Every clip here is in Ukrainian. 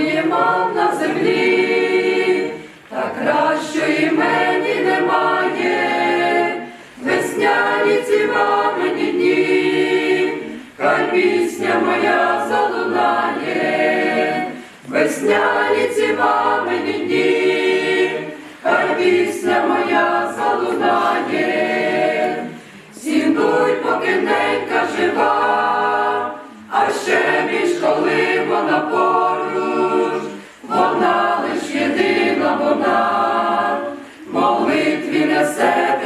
є мав на землі, та кращої мені немає, весняні ці мамині дні, хай пісня моя залунає, весняні ці мамині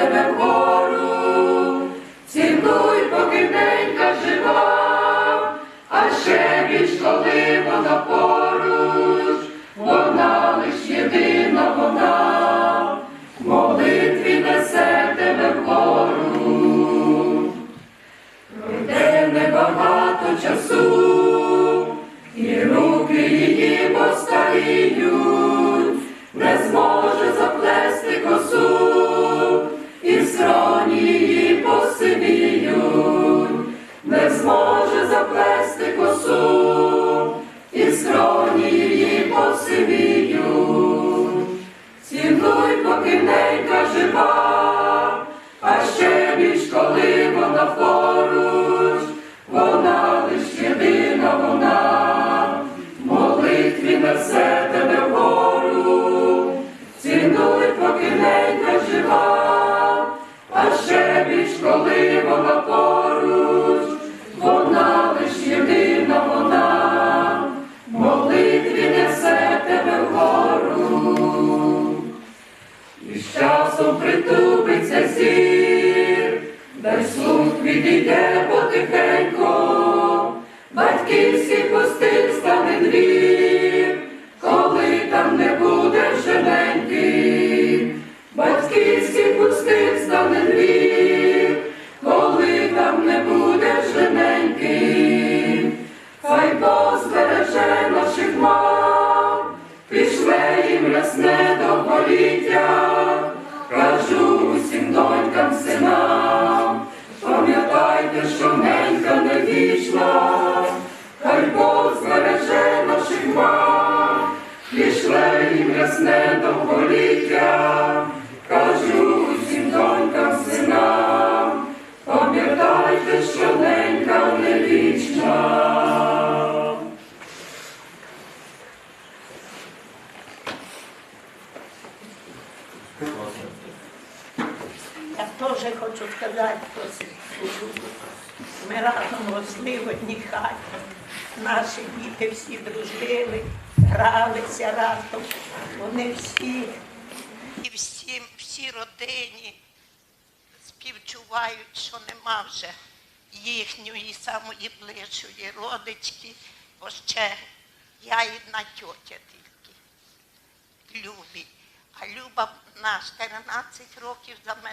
тебе вгору, цінуй, поки ненька жива, а ще більш коли вона поруч, вона лиш єдина вона, молитві несе тебе вгору. Пройде небагато часу, і руки її постаріють, не зможе заплести косу, Цінуй, поки ненька жива, а ще більш коли вона поруч, вона часом притупиться зір, дай слух відійде потихеньку, батьківський пустим стане двір, коли там не буде жененьки, батьківський пустим стане двір, коли там не буде жененьки, хай Бог наших мам, пішле їм рясне пам'ятайте, що ненька не вічна, хай Бог збереже наших мам, пішле їм рясне довголіття, кажу усім донькам, синам, пам'ятайте, що ненька не вічна. Я теж хочу сказати, що ми разом росли в одній хаті. Наші діти всі дружили, гралися разом. Вони всі і всі, всі родині співчувають, що нема вже їхньої самої ближчої родички, бо ще я одна тьотя тільки. Любі. А Люба на 14 років за мене.